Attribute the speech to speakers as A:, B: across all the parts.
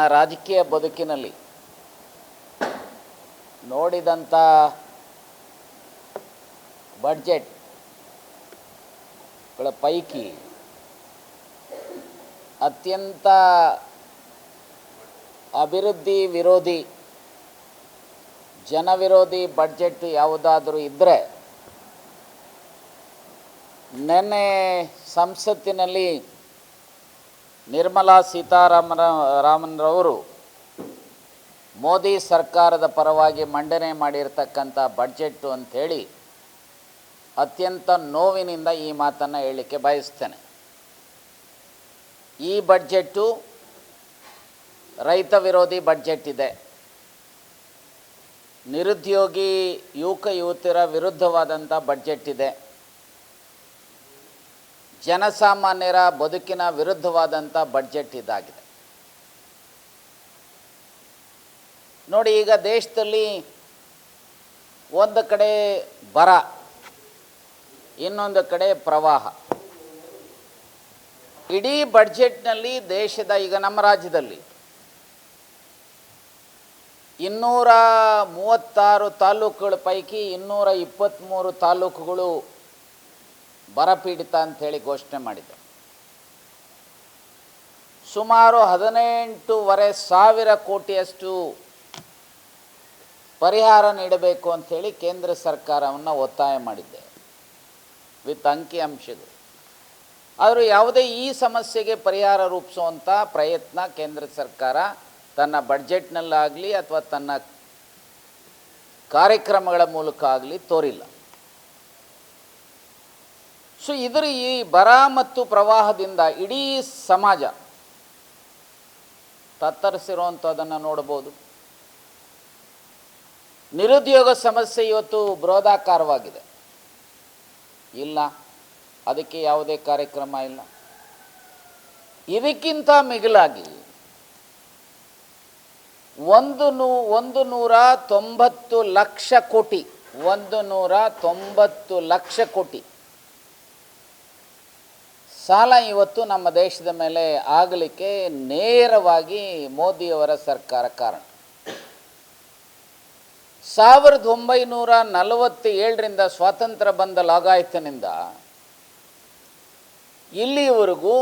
A: ನನ್ನ ರಾಜಕೀಯ ಬದುಕಿನಲ್ಲಿ ನೋಡಿದಂಥ ಬಡ್ಜೆಟ್ಗಳ ಪೈಕಿ ಅತ್ಯಂತ ಅಭಿವೃದ್ಧಿ ವಿರೋಧಿ ಜನವಿರೋಧಿ ಬಡ್ಜೆಟ್ ಯಾವುದಾದರೂ ಇದ್ದರೆ ನೆನ್ನೆ ಸಂಸತ್ತಿನಲ್ಲಿ ನಿರ್ಮಲಾ ಸೀತಾರಾಮನ ರಾಮನ್ರವರು ಮೋದಿ ಸರ್ಕಾರದ ಪರವಾಗಿ ಮಂಡನೆ ಮಾಡಿರ್ತಕ್ಕಂಥ ಬಡ್ಜೆಟ್ಟು ಅಂಥೇಳಿ ಅತ್ಯಂತ ನೋವಿನಿಂದ ಈ ಮಾತನ್ನು ಹೇಳಲಿಕ್ಕೆ ಬಯಸ್ತೇನೆ. ಈ ಬಡ್ಜೆಟ್ಟು ರೈತ ವಿರೋಧಿ ಬಡ್ಜೆಟ್ ಇದೆ ನಿರುದ್ಯೋಗಿ ಯುವಕ ಯುವತಿಯರ ವಿರುದ್ಧವಾದಂಥ ಬಡ್ಜೆಟ್ ಇದೆ ಜನಸಾಮಾನ್ಯರ ಬದುಕಿನ ವಿರುದ್ಧವಾದಂಥ ಬಡ್ಜೆಟ್ ಇದಾಗಿದೆ. ನೋಡಿ, ಈಗ ದೇಶದಲ್ಲಿ ಒಂದು ಕಡೆ ಬರ, ಇನ್ನೊಂದು ಕಡೆ ಪ್ರವಾಹ. ಇಡೀ ಬಡ್ಜೆಟ್ನಲ್ಲಿ ದೇಶದ, ಈಗ ನಮ್ಮ ರಾಜ್ಯದಲ್ಲಿ ಇನ್ನೂರ ಮೂವತ್ತಾರು ತಾಲೂಕುಗಳ ಪೈಕಿ ಇನ್ನೂರ ಇಪ್ಪತ್ತ್ಮೂರು ತಾಲೂಕುಗಳು ಬರಪೀಡಿತ ಅಂಥೇಳಿ ಘೋಷಣೆ ಮಾಡಿದೆ ಸುಮಾರು ಹದಿನೆಂಟೂವರೆ ಸಾವಿರ ಕೋಟಿಯಷ್ಟು ಪರಿಹಾರ ನೀಡಬೇಕು ಅಂಥೇಳಿ ಕೇಂದ್ರ ಸರ್ಕಾರವನ್ನು ಒತ್ತಾಯ ಮಾಡಿದ್ದೆ, ವಿತ್ ಅಂಕಿ ಅಂಶಗಳು. ಆದರೂ ಯಾವುದೇ ಈ ಸಮಸ್ಯೆಗೆ ಪರಿಹಾರ ರೂಪಿಸುವಂಥ ಪ್ರಯತ್ನ ಕೇಂದ್ರ ಸರ್ಕಾರ ತನ್ನ ಬಡ್ಜೆಟ್ನಲ್ಲಾಗಲಿ ಅಥವಾ ತನ್ನ ಕಾರ್ಯಕ್ರಮಗಳ ಮೂಲಕ ಆಗಲಿ ತೋರಿಲ್ಲ. ಸೊ ಇದರ ಈ ಬರ ಮತ್ತು ಪ್ರವಾಹದಿಂದ ಇಡೀ ಸಮಾಜ ತತ್ತರಿಸಿರುವಂಥದ್ದನ್ನು ನೋಡ್ಬೋದು. ನಿರುದ್ಯೋಗ ಸಮಸ್ಯೆ ಇವತ್ತು ಬೃಹದಾಕಾರವಾಗಿದೆ. ಇಲ್ಲ, ಅದಕ್ಕೆ ಯಾವುದೇ ಕಾರ್ಯಕ್ರಮ ಇಲ್ಲ. ಇದಕ್ಕಿಂತ ಮಿಗಿಲಾಗಿ ಒಂದು ನೂ, ಒಂದು ನೂರ ತೊಂಬತ್ತು ಲಕ್ಷ ಕೋಟಿ, ಒಂದು ನೂರ ತೊಂಬತ್ತು ಲಕ್ಷ ಕೋಟಿ ಸಾಲ ಇವತ್ತು ನಮ್ಮ ದೇಶದ ಮೇಲೆ ಆಗಲಿಕ್ಕೆ ನೇರವಾಗಿ ಮೋದಿಯವರ ಸರ್ಕಾರ ಕಾರಣ. ಸಾವಿರದ ಒಂಬೈನೂರ ನಲವತ್ತೇಳರಿಂದ ಸ್ವಾತಂತ್ರ್ಯ ಬಂದ ಲಾಗಾಯತನಿಂದ ಇಲ್ಲಿಯವರೆಗೂ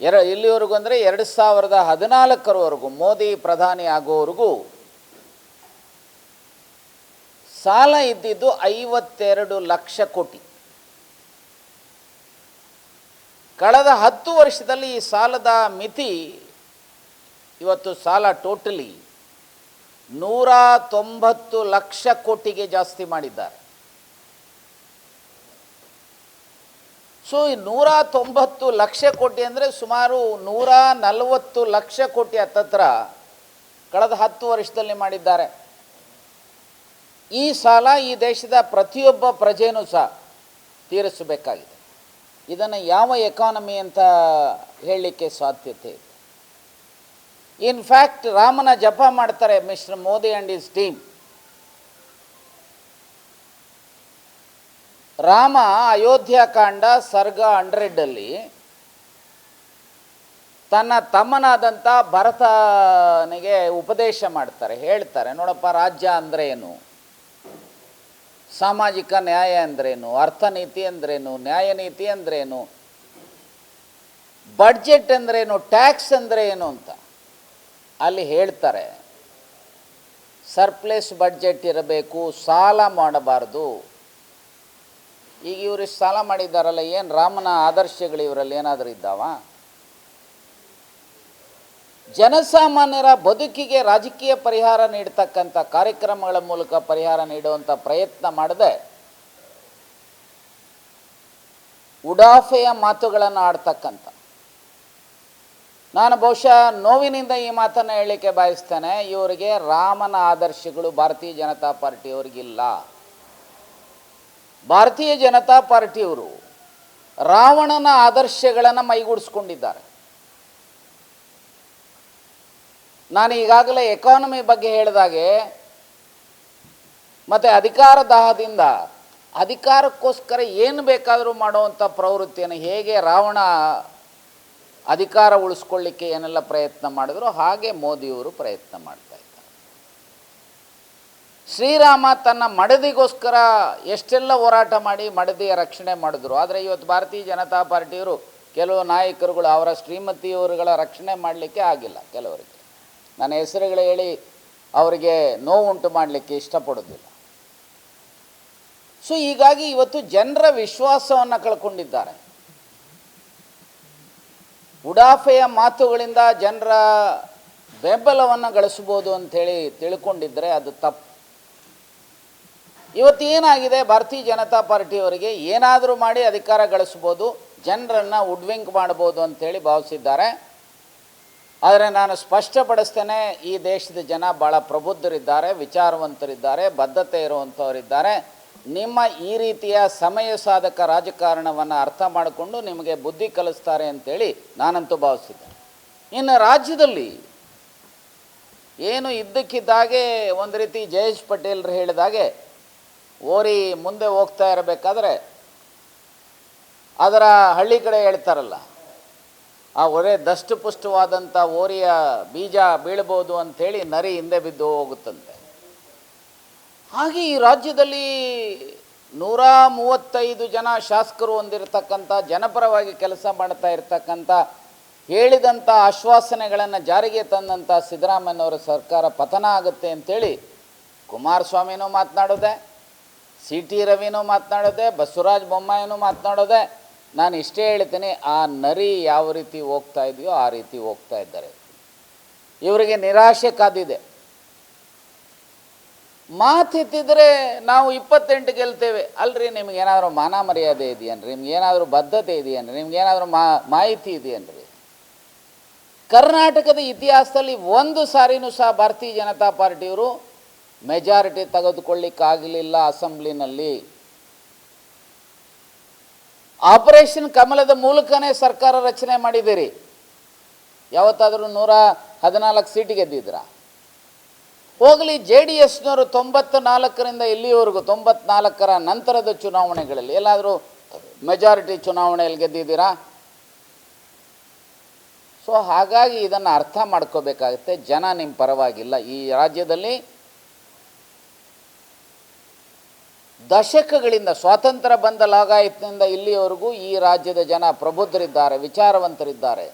A: ಎರ, ಇಲ್ಲಿವರೆಗೂ ಅಂದರೆ ಎರಡು ಸಾವಿರದ ಹದಿನಾಲ್ಕರವರೆಗೂ ಮೋದಿ ಪ್ರಧಾನಿ ಆಗೋವರೆಗೂ ಸಾಲ ಇದ್ದಿದ್ದು ಐವತ್ತೆರಡು ಲಕ್ಷ ಕೋಟಿ. ಕಳೆದ ಹತ್ತು ವರ್ಷದಲ್ಲಿ ಈ ಸಾಲದ ಮಿತಿ ಇವತ್ತು ಸಾಲ ಟೋಟಲಿ ನೂರ ತೊಂಬತ್ತು ಲಕ್ಷ ಕೋಟಿಗೆ ಜಾಸ್ತಿ ಮಾಡಿದ್ದಾರೆ. ಸೊ ಈ ನೂರ ತೊಂಬತ್ತು ಲಕ್ಷ ಕೋಟಿ ಅಂದರೆ ಸುಮಾರು ನೂರ ನಲವತ್ತು ಲಕ್ಷ ಕೋಟಿ ಹತ್ತತ್ರ ಕಳೆದ ಹತ್ತು ವರ್ಷದಲ್ಲಿ ಮಾಡಿದ್ದಾರೆ. ಈ ಸಾಲ ಈ ದೇಶದ ಪ್ರತಿಯೊಬ್ಬ ಪ್ರಜೆಯೂ ಸಹ ತೀರಿಸಬೇಕಾಗಿದೆ. ಇದನ್ನು ಯಾವ ಎಕಾನಮಿ ಅಂತ ಹೇಳಲಿಕ್ಕೆ ಸಾಧ್ಯತೆ? ಇದೆ ಇನ್ಫ್ಯಾಕ್ಟ್ ರಾಮನ ಜಪ ಮಾಡ್ತಾರೆ mister Modi and his team Rama Ayodhyakanda ಸರ್ಗ ಹಂಡ್ರೆಡ್ಡಲ್ಲಿ ತನ್ನ ತಮ್ಮನಾದಂಥ ಭರತನಿಗೆ ಉಪದೇಶ ಮಾಡ್ತಾರೆ, ಹೇಳ್ತಾರೆ, ನೋಡಪ್ಪ ರಾಜ್ಯ ಅಂದರೆ ಏನು? ಸಾಮಾಜಿಕ ನ್ಯಾಯ ಅಂದ್ರೇನು? ಅರ್ಥನೀತಿ ಅಂದ್ರೇನು? ನ್ಯಾಯನೀತಿ ಅಂದ್ರೇನು? ಬಡ್ಜೆಟ್ ಅಂದ್ರೇನು? ಟ್ಯಾಕ್ಸ್ ಅಂದರೆ ಏನು ಅಂತ ಅಲ್ಲಿ ಹೇಳ್ತಾರೆ, ಸರ್ಪ್ಲೇಸ್ ಬಡ್ಜೆಟ್ ಇರಬೇಕು, ಸಾಲ ಮಾಡಬಾರ್ದು. ಈಗ ಇವರು ಸಾಲ ಮಾಡಿದ್ದಾರಲ್ಲ, ಏನು ರಾಮನ ಆದರ್ಶಗಳು ಇವರಲ್ಲಿ ಏನಾದರೂ ಇದ್ದಾವ? ಜನಸಾಮಾನ್ಯರ ಬದುಕಿಗೆ ರಾಜಕೀಯ ಪರಿಹಾರ ನೀಡತಕ್ಕಂಥ ಕಾರ್ಯಕ್ರಮಗಳ ಮೂಲಕ ಪರಿಹಾರ ನೀಡುವಂಥ ಪ್ರಯತ್ನ ಮಾಡದೆ ಉಡಾಫೆಯ ಮಾತುಗಳನ್ನು ಆಡ್ತಕ್ಕಂಥ. ನಾನು ಬಹುಶಃ ನೋವಿನಿಂದ ಈ ಮಾತನ್ನು ಹೇಳಲಿಕ್ಕೆ ಬಯಸ್ತೇನೆ. ಇವರಿಗೆ ರಾಮನ ಆದರ್ಶಗಳು ಭಾರತೀಯ ಜನತಾ ಪಾರ್ಟಿಯವರಿಗಿಲ್ಲ. ಭಾರತೀಯ ಜನತಾ ಪಾರ್ಟಿಯವರು ರಾವಣನ ಆದರ್ಶಗಳನ್ನು ಮೈಗೂಡಿಸ್ಕೊಂಡಿದ್ದಾರೆ. ನಾನು ಈಗಾಗಲೇ ಎಕಾನಮಿ ಬಗ್ಗೆ ಹೇಳಿದಾಗೆ, ಮತ್ತು ಅಧಿಕಾರ ದಾಹದಿಂದ ಅಧಿಕಾರಕ್ಕೋಸ್ಕರ ಏನು ಬೇಕಾದರೂ ಮಾಡುವಂಥ ಪ್ರವೃತ್ತಿಯನ್ನು ಹೇಗೆ ರಾವಣ ಅಧಿಕಾರ ಉಳಿಸ್ಕೊಳ್ಳಿಕ್ಕೆ ಏನೆಲ್ಲ ಪ್ರಯತ್ನ ಮಾಡಿದ್ರು ಹಾಗೆ ಮೋದಿಯವರು ಪ್ರಯತ್ನ ಮಾಡ್ತಾ ಇದ್ದಾರೆ. ಶ್ರೀರಾಮ ತನ್ನ ಮಡದಿಗೋಸ್ಕರ ಎಷ್ಟೆಲ್ಲ ಹೋರಾಟ ಮಾಡಿ ಮಡದಿಯ ರಕ್ಷಣೆ ಮಾಡಿದ್ರು. ಆದರೆ ಇವತ್ತು ಭಾರತೀಯ ಜನತಾ ಪಾರ್ಟಿಯವರು ಕೆಲವು ನಾಯಕರುಗಳು ಅವರ ಶ್ರೀಮತಿಯವರುಗಳ ರಕ್ಷಣೆ ಮಾಡಲಿಕ್ಕೆ ಆಗಿಲ್ಲ ಕೆಲವರಿಗೆ. ನನ್ನ ಹೆಸರುಗಳು ಹೇಳಿ ಅವರಿಗೆ ನೋವುಂಟು ಮಾಡಲಿಕ್ಕೆ ಇಷ್ಟಪಡೋದಿಲ್ಲ ಸೊ ಹೀಗಾಗಿ ಇವತ್ತು ಜನರ ವಿಶ್ವಾಸವನ್ನು ಕಳ್ಕೊಂಡಿದ್ದಾರೆ. ಉಡಾಫೆಯ ಮಾತುಗಳಿಂದ ಜನರ ಬೆಂಬಲವನ್ನು ಗಳಿಸ್ಬೋದು ಅಂಥೇಳಿ ತಿಳ್ಕೊಂಡಿದ್ದರೆ ಅದು ತಪ್ಪು. ಇವತ್ತು ಏನಾಗಿದೆ, ಭಾರತೀಯ ಜನತಾ ಪಾರ್ಟಿಯವರಿಗೆ ಏನಾದರೂ ಮಾಡಿ ಅಧಿಕಾರ ಗಳಿಸ್ಬೋದು ಜನರನ್ನು ಉಡ್ವಿಂಕ್ ಮಾಡ್ಬೋದು ಅಂಥೇಳಿ ಭಾವಿಸಿದ್ದಾರೆ. ಆದರೆ ನಾನು ಸ್ಪಷ್ಟಪಡಿಸ್ತೇನೆ, ಈ ದೇಶದ ಜನ ಭಾಳ ಪ್ರಬುದ್ಧರಿದ್ದಾರೆ, ವಿಚಾರವಂತರಿದ್ದಾರೆ, ಬದ್ಧತೆ ಇರುವಂಥವರಿದ್ದಾರೆ ನಿಮ್ಮ ಈ ರೀತಿಯ ಸಮಯ ಸಾಧಕ ರಾಜಕಾರಣವನ್ನು ಅರ್ಥ ಮಾಡಿಕೊಂಡು ನಿಮಗೆ ಬುದ್ಧಿ ಕಲಿಸ್ತಾರೆ ಅಂತೇಳಿ ನಾನಂತೂ ಭಾವಿಸಿದ್ದೇನೆ ಇನ್ನು ರಾಜ್ಯದಲ್ಲಿ ಏನು ಇದ್ದಕ್ಕಿದ್ದಾಗೆ ಒಂದು ರೀತಿ ಜಯೇಶ್ ಪಟೇಲ್ರು ಹೇಳಿದಾಗೆ, ಓರಿ ಮುಂದೆ ಹೋಗ್ತಾ ಇರಬೇಕಾದ್ರೆ ಅದರ ಹಳ್ಳಿ ಕಡೆ ಹೇಳ್ತಾರಲ್ಲ ಆ ಒರೆ ದಷ್ಟಪುಷ್ಟವಾದಂಥ ಓರಿಯ ಬೀಜ ಬೀಳ್ಬೋದು ಅಂಥೇಳಿ ನರಿ ಹಿಂದೆ ಬಿದ್ದು ಹೋಗುತ್ತಂತೆ. ಹಾಗೆ ಈ ರಾಜ್ಯದಲ್ಲಿ ನೂರ ಮೂವತ್ತೈದು ಜನ ಶಾಸಕರು ಹೊಂದಿರತಕ್ಕಂಥ ಜನಪರವಾಗಿ ಕೆಲಸ ಮಾಡ್ತಾ ಇರ್ತಕ್ಕಂಥ ಹೇಳಿದಂಥ ಆಶ್ವಾಸನೆಗಳನ್ನು ಜಾರಿಗೆ ತಂದಂಥ ಸಿದ್ದರಾಮಯ್ಯನವರ ಸರ್ಕಾರ ಪತನ ಆಗುತ್ತೆ ಅಂಥೇಳಿ ಕುಮಾರಸ್ವಾಮಿನೂ ಮಾತನಾಡೋದೆ, ಸಿ ಟಿ ರವಿನೂ ಮಾತನಾಡೋದೆ, ಬಸವರಾಜ ಬೊಮ್ಮಾಯಿನೂ ಮಾತನಾಡೋದೆ ನಾನು ಇಷ್ಟೇ ಹೇಳ್ತೇನೆ, ಆ ನರಿ ಯಾವ ರೀತಿ ಹೋಗ್ತಾ ಇದೆಯೋ ಆ ರೀತಿ ಹೋಗ್ತಾ ಇದ್ದಾರೆ. ಇವರಿಗೆ ನಿರಾಶೆ ಕಾದಿದೆ. ಮಾತಿದ್ದರೆ ನಾವು ಇಪ್ಪತ್ತೆಂಟು ಗೆಲ್ತೇವೆ. ಅಲ್ರಿ, ನಿಮ್ಗೆ ಏನಾದರೂ ಮಾನ ಮರ್ಯಾದೆ ಇದೆಯನ್ರಿ? ನಿಮ್ಗೆ ಏನಾದರೂ ಬದ್ಧತೆ ಇದೆಯನ್ರಿ? ನಿಮ್ಗೆ ಏನಾದರೂ ಮಾ, ಮಾಹಿತಿ ಇದೆಯನ್ರಿ? ಕರ್ನಾಟಕದ ಇತಿಹಾಸದಲ್ಲಿ ಒಂದು ಸಾರಿನೂ ಸಹ ಭಾರತೀಯ ಜನತಾ ಪಾರ್ಟಿಯವರು ಮೆಜಾರಿಟಿ ತೆಗೆದುಕೊಳ್ಳಿಕ್ಕಾಗಲಿಲ್ಲ ಅಸೆಂಬ್ಲಿನಲ್ಲಿ. ಆಪರೇಷನ್ ಕಮಲದ ಮೂಲಕನೇ ಸರ್ಕಾರ ರಚನೆ ಮಾಡಿದ್ದೀರಿ ಯಾವತ್ತಾದರೂ ನೂರ ಹದಿನಾಲ್ಕು ಸೀಟ್ ಗೆದ್ದಿದ್ರ ಹೋಗಲಿ ಜೆ ಡಿ ಎಸ್ನವರು ತೊಂಬತ್ತು ನಾಲ್ಕರಿಂದ ಇಲ್ಲಿವರೆಗೂ ತೊಂಬತ್ನಾಲ್ಕರ ನಂತರದ ಚುನಾವಣೆಗಳಲ್ಲಿ ಎಲ್ಲಾದರೂ ಮೆಜಾರಿಟಿ ಚುನಾವಣೆಯಲ್ಲಿ ಗೆದ್ದಿದ್ದೀರಾ ಸೊ ಹಾಗಾಗಿ ಇದನ್ನು ಅರ್ಥ ಮಾಡ್ಕೋಬೇಕಾಗುತ್ತೆ ಜನ ನಿಮ್ಮ ಪರವಾಗಿಲ್ಲ ಈ ರಾಜ್ಯದಲ್ಲಿ ದಶಕಗಳಿಂದ ಸ್ವಾತಂತ್ರ್ಯ ಬಂದ ಲಾಗಾಯತ್ನಿಂದ ಇಲ್ಲಿಯವರೆಗೂ ಈ ರಾಜ್ಯದ ಜನ ಪ್ರಬುದ್ಧರಿದ್ದಾರೆ, ವಿಚಾರವಂತರಿದ್ದಾರೆ.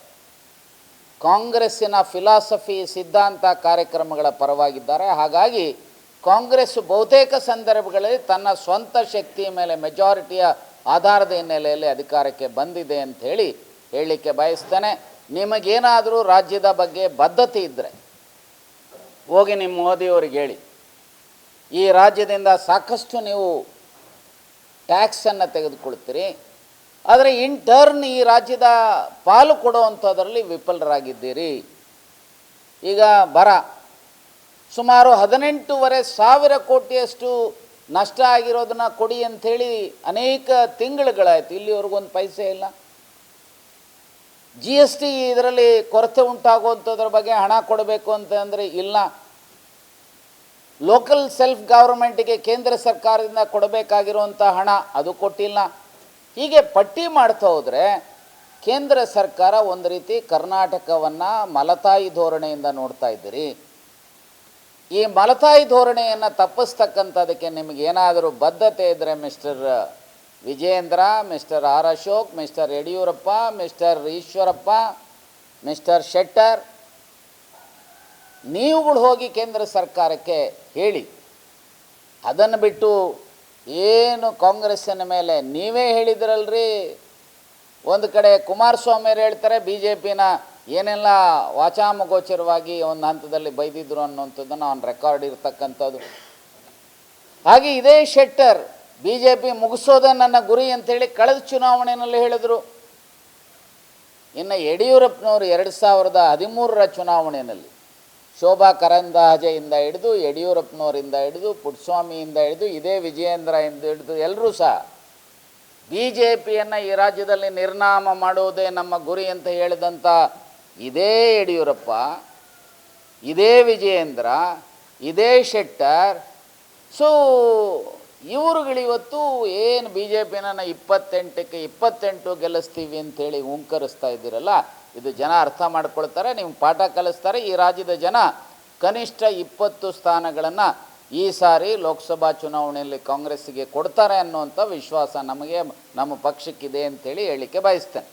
A: ಕಾಂಗ್ರೆಸ್ಸಿನ ಫಿಲಾಸಫಿ, ಸಿದ್ಧಾಂತ ಕಾರ್ಯಕ್ರಮಗಳ ಪರವಾಗಿದ್ದಾರೆ. ಹಾಗಾಗಿ ಕಾಂಗ್ರೆಸ್ ಬಹುತೇಕ ಸಂದರ್ಭಗಳಲ್ಲಿ ತನ್ನ ಸ್ವಂತ ಶಕ್ತಿಯ ಮೇಲೆ ಮೆಜಾರಿಟಿಯ ಆಧಾರದ ಹಿನ್ನೆಲೆಯಲ್ಲಿ ಅಧಿಕಾರಕ್ಕೆ ಬಂದಿದೆ ಅಂಥೇಳಿ ಹೇಳಿ ಹೇಳಲಿಕ್ಕೆ ಬಯಸ್ತೇನೆ. ನಿಮಗೇನಾದರೂ ರಾಜ್ಯದ ಬಗ್ಗೆ ಬದ್ಧತೆ ಇದ್ದರೆ ಹೋಗಿ ನಿಮ್ಮ ಮೋದಿಯವ್ರಿಗೆ ಹೇಳಿ. ಈ ರಾಜ್ಯದಿಂದ ಸಾಕಷ್ಟು ನೀವು ಟ್ಯಾಕ್ಸನ್ನು ತೆಗೆದುಕೊಳ್ತೀರಿ. ಆದರೆ ಇನ್ ಟರ್ನ್ ಈ ರಾಜ್ಯದ ಪಾಲು ಕೊಡುವಂಥದ್ರಲ್ಲಿ ವಿಫಲರಾಗಿದ್ದೀರಿ. ಈಗ ಬರ. ಸುಮಾರು ಹದಿನೆಂಟೂವರೆ ಸಾವಿರ ಕೋಟಿಯಷ್ಟು ನಷ್ಟ ಆಗಿರೋದನ್ನ ಕೊಡಿ ಅಂಥೇಳಿ ಅನೇಕ ತಿಂಗಳುಗಳಾಯಿತು. ಇಲ್ಲಿವರೆಗೂ ಒಂದು ಪೈಸೆ ಇಲ್ಲ. ಜಿ ಎಸ್ ಟಿ ಇದರಲ್ಲಿ ಕೊರತೆ ಉಂಟಾಗುವಂಥದ್ರ ಬಗ್ಗೆ ಹಣ ಕೊಡಬೇಕು ಅಂತಂದರೆ ಇಲ್ಲ. ಲೋಕಲ್ ಸೆಲ್ಫ್ ಗೌರ್ಮೆಂಟಿಗೆ ಕೇಂದ್ರ ಸರ್ಕಾರದಿಂದ ಕೊಡಬೇಕಾಗಿರುವಂಥ ಹಣ ಅದು ಕೊಟ್ಟಿಲ್ಲ. ಹೀಗೆ ಪಟ್ಟಿ ಮಾಡ್ತಾ ಹೋದರೆ ಕೇಂದ್ರ ಸರ್ಕಾರ ಒಂದು ರೀತಿ ಕರ್ನಾಟಕವನ್ನು ಮಲತಾಯಿ ಧೋರಣೆಯಿಂದ ನೋಡ್ತಾ ಇದ್ದೀರಿ. ಈ ಮಲತಾಯಿ ಧೋರಣೆಯನ್ನು ತಪ್ಪಿಸ್ತಕ್ಕಂಥದಕ್ಕೆ ನಿಮಗೆ ಏನಾದರೂ ಬದ್ಧತೆ ಇದ್ದರೆ mister Vijayendra mister R Ashok, mister Yediyurappa, mister Eshwarappa, mister Shettar ನೀವುಗಳು ಹೋಗಿ ಕೇಂದ್ರ ಸರ್ಕಾರಕ್ಕೆ ಹೇಳಿ. ಅದನ್ನು ಬಿಟ್ಟು ಏನು ಕಾಂಗ್ರೆಸ್ಸಿನ ಮೇಲೆ ನೀವೇ ಹೇಳಿದ್ರಲ್ರಿ? ಒಂದು ಕಡೆ ಕುಮಾರಸ್ವಾಮಿಯವರು ಹೇಳ್ತಾರೆ ಬಿ ಜೆ ಪಿನ ಏನೆಲ್ಲ ವಾಚಾಮಗೋಚರವಾಗಿ ಒಂದು ಹಂತದಲ್ಲಿ ಬೈದಿದ್ರು ಅನ್ನುವಂಥದ್ದನ್ನು ಅವನ ರೆಕಾರ್ಡ್ ಇರತಕ್ಕಂಥದ್ದು. ಹಾಗೆ ಇದೇ ಶೆಟ್ಟರ್ ಬಿ ಜೆ ಪಿ ಮುಗಿಸೋದೇ ನನ್ನ ಗುರಿ ಅಂತೇಳಿ ಕಳೆದ ಚುನಾವಣೆಯಲ್ಲಿ ಹೇಳಿದರು. ಇನ್ನು ಯಡಿಯೂರಪ್ಪನವರು ಎರಡು ಸಾವಿರದ ಹದಿಮೂರರ ಚುನಾವಣೆಯಲ್ಲಿ ಶೋಭಾ ಕರಂದಾಜೆಯಿಂದ ಹಿಡಿದು ಯಡಿಯೂರಪ್ಪನವರಿಂದ ಹಿಡಿದು ಪುಟ್ಸ್ವಾಮಿಯಿಂದ ಹಿಡಿದು ಇದೇ ವಿಜಯೇಂದ್ರ ಇಂದ ಹಿಡಿದು ಎಲ್ಲರೂ ಸಹ ಬಿ ಜೆ ಪಿಯನ್ನು ಈ ರಾಜ್ಯದಲ್ಲಿ ನಿರ್ನಾಮ ಮಾಡುವುದೇ ನಮ್ಮ ಗುರಿ ಅಂತ ಹೇಳಿದಂಥ ಇದೇ ಯಡಿಯೂರಪ್ಪ, ಇದೇ ವಿಜಯೇಂದ್ರ, ಇದೇ ಶೆಟ್ಟರ್, ಸೊ ಇವರುಗಳಿವತ್ತು ಏನು ಬಿ ಜೆ ಪಿನ ಇಪ್ಪತ್ತೆಂಟಕ್ಕೆ ಇಪ್ಪತ್ತೆಂಟು ಗೆಲ್ಲಿಸ್ತೀವಿ ಅಂತೇಳಿ ಹುಂಕರಿಸ್ತಾ ಇದ್ದೀರಲ್ಲ ಇದು ಜನ ಅರ್ಥ ಮಾಡ್ಕೊಳ್ತಾರೆ, ನೀವು ಪಾಠ ಕಲಿಸ್ತಾರೆ, ಈ ರಾಜ್ಯದ ಜನ ಕನಿಷ್ಠ ಇಪ್ಪತ್ತು ಸ್ಥಾನಗಳನ್ನು ಈ ಸಾರಿ ಲೋಕಸಭಾ ಚುನಾವಣೆಯಲ್ಲಿ ಕಾಂಗ್ರೆಸ್ಸಿಗೆ ಕೊಡ್ತಾರೆ ಅನ್ನುವಂಥ ವಿಶ್ವಾಸ ನಮಗೆ, ನಮ್ಮ ಪಕ್ಷಕ್ಕಿದೆ ಅಂತೇಳಿ ಹೇಳಲಿಕ್ಕೆ ಬಯಸ್ತೇನೆ.